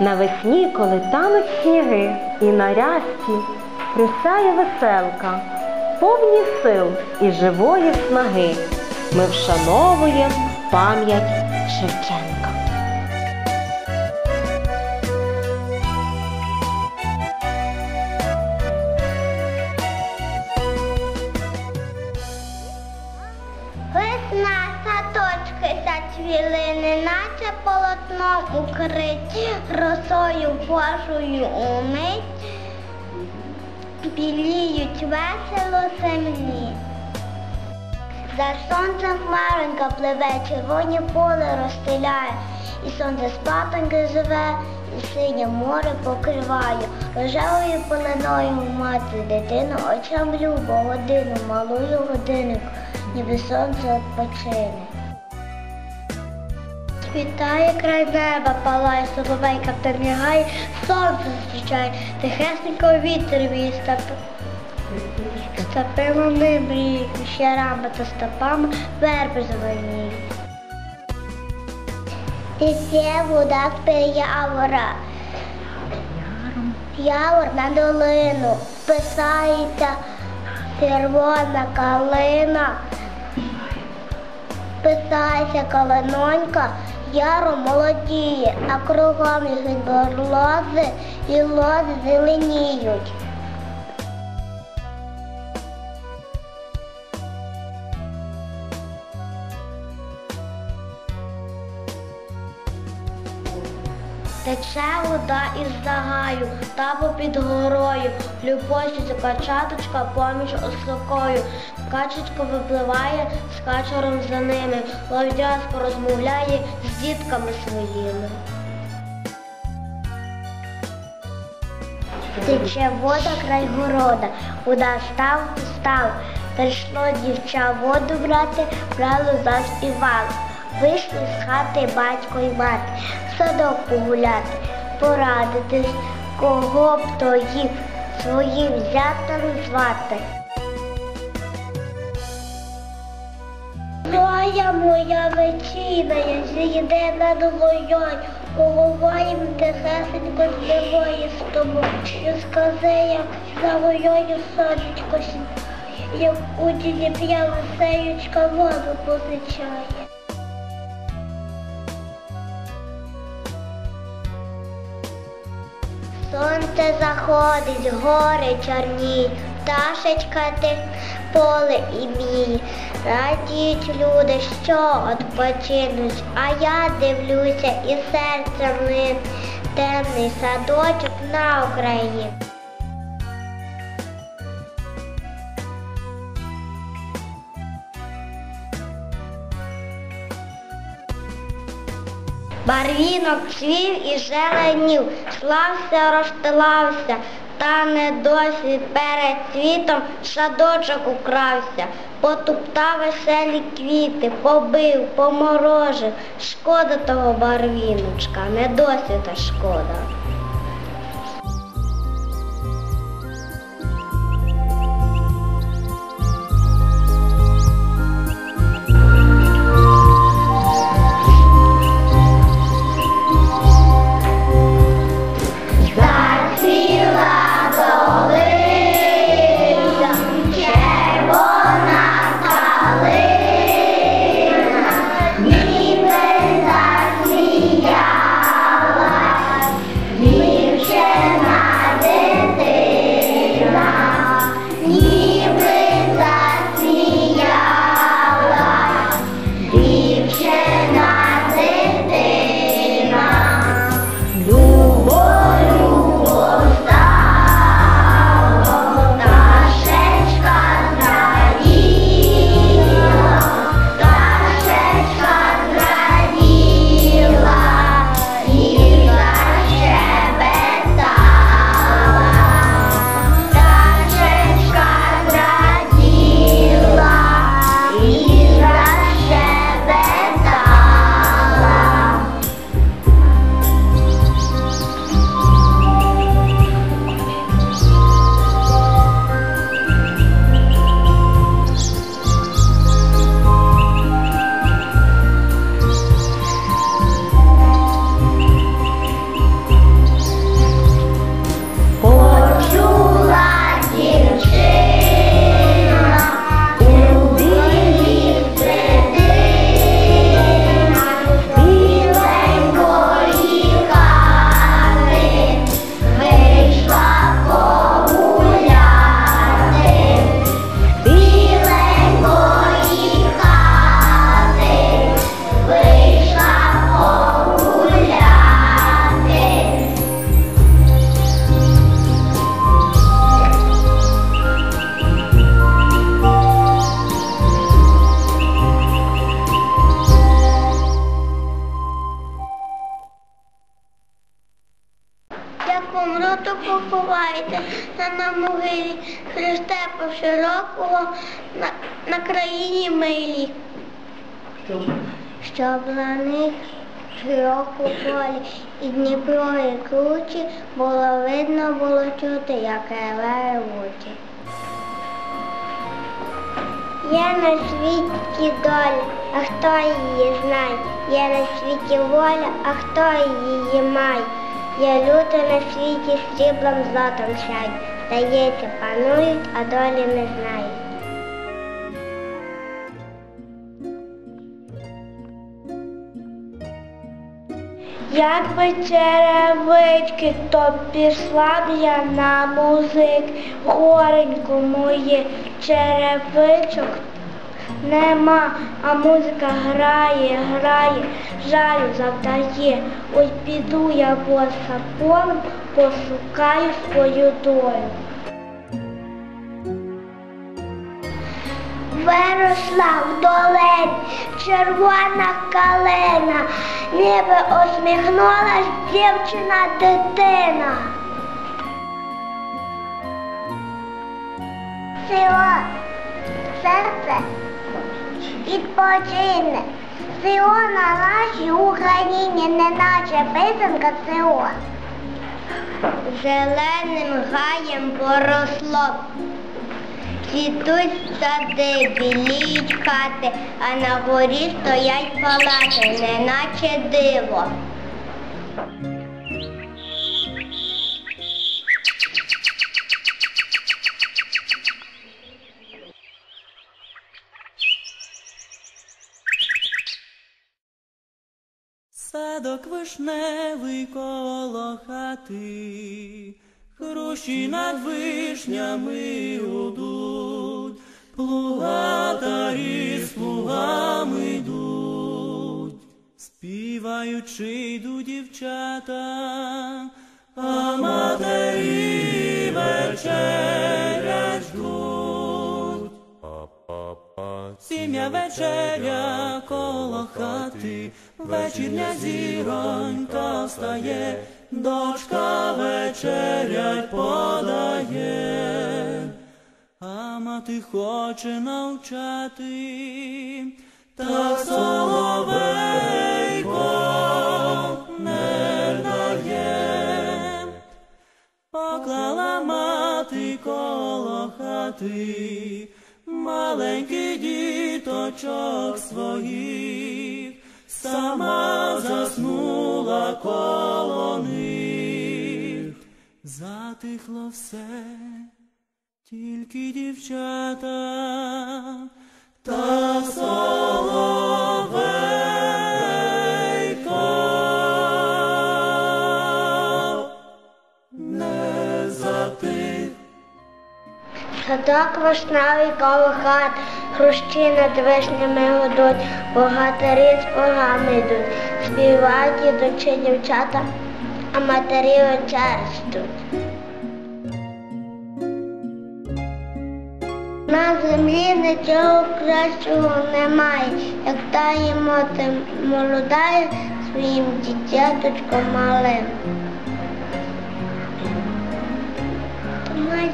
Навесні, коли тануть сніги, і на рясті присяє веселка, повні сил і живої снаги. Ми вшановуємо пам'ять Шевченка. Неначе полотном укриті, росою божою умить, біліють весело землі. За сонцем хмаренька пливе, червоні поле розстеляє, і сонце спатоньки живе, і синє море покриває, рожевою пеленою мати дитину, очам любо годину, малую годиннику, ніби сонце відпочине. Світає край неба, палає соловейка перемігає, сонце зустрічає, тихесненько вітер степи. Степи луни мріють, щарами та стопами верби зеленіють. Тече вода з переявора, явор на долину, писається червона калина, писається калинонька, яро молодіє, а кругом їх лози і лози зеленіють. Тече вода із загаю, та попід горою, Любочиться качаточка поміж осокою. Качечка випливає з качером за ними, ловдязко розмовляє з дітками своїми. Тече вода край города, куда став, став. Прийшло дівча воду брати, брало заспівало. Вийшли з хати батько і мати, в садок погуляти, порадитись, кого б то їх своїм зятем звати. Моя моя вечіна, я зійде над лоєю, головою тихесенько зливої з тобою. І скази, як за лоєю сонечко сідає, як у діді п'я весеючка воду позичає. Сонце заходить, гори чорні, пташечка ти поле і мій. Радіють люди, що відпочинуть, а я дивлюся і серце млин, темний садочок на Україні. Барвінок цвів і зеленів, слався, розстилався, та не досі перед світом, садочок укрався, потуптав веселі квіти, побив, поморожив. Шкода того барвіночка, не досі та шкода. Широкого на, на країні милі? Щоб на них широко полі і Дніпро і кручі було видно, було чути, як реве ревучі. Є на світі доля, а хто її знає? Є на світі воля, а хто її має? Є люди на світі сріблом злотом сяють. Здається, панують, а долі не знають. Як би черевички, то пішла б я на музик, горенько моє черевичок нема, а музика грає, грає, жалю завдає. Ось піду я боса полем, пошукаю свою долю. Виросла в долині червона калина, ніби усміхнулась дівчина дитина. Село, серце відпочине. Село на нашій Україні, неначе писанка село. Зеленим гаєм поросло. Цвітуть сади, біліють хати, а на горі стоять палати, неначе диво. Садок вишневий коло хати, Хрущі над вишнями удуть, Плугатарі з плугами йдуть, Співаючи йдуть дівчата, а матері вечерять ждуть. Сім'я вечеря коло хати, вечірня зіронька встає, дочка вечерять подає, а мати хоче навчати, так соловейко не дає. Поклала мати коло хати, маленький діточок своїх, сама заснула коло них, затихло все, тільки дівчата та соловейко Садок вишневий коло хат, хрущі над вишнями гудуть, богатирі з богами йдуть, співають ідучі дівчата, а матері вечері. На землі нічого кращого немає, як та її молодає своїм дитяточком малим.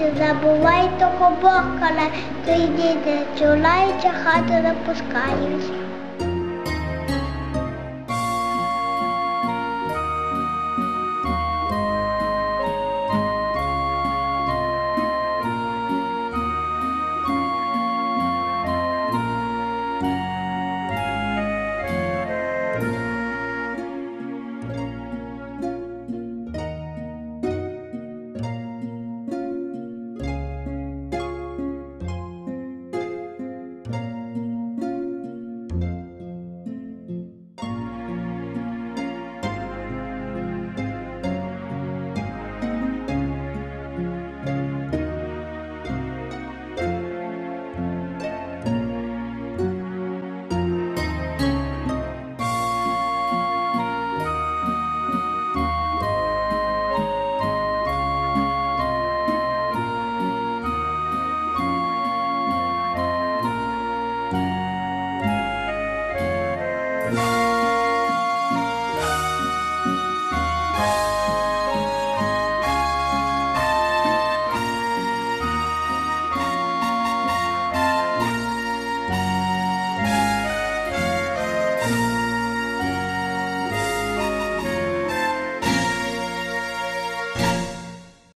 Майже забувай того бокала, то й діти, чулаючи хату не.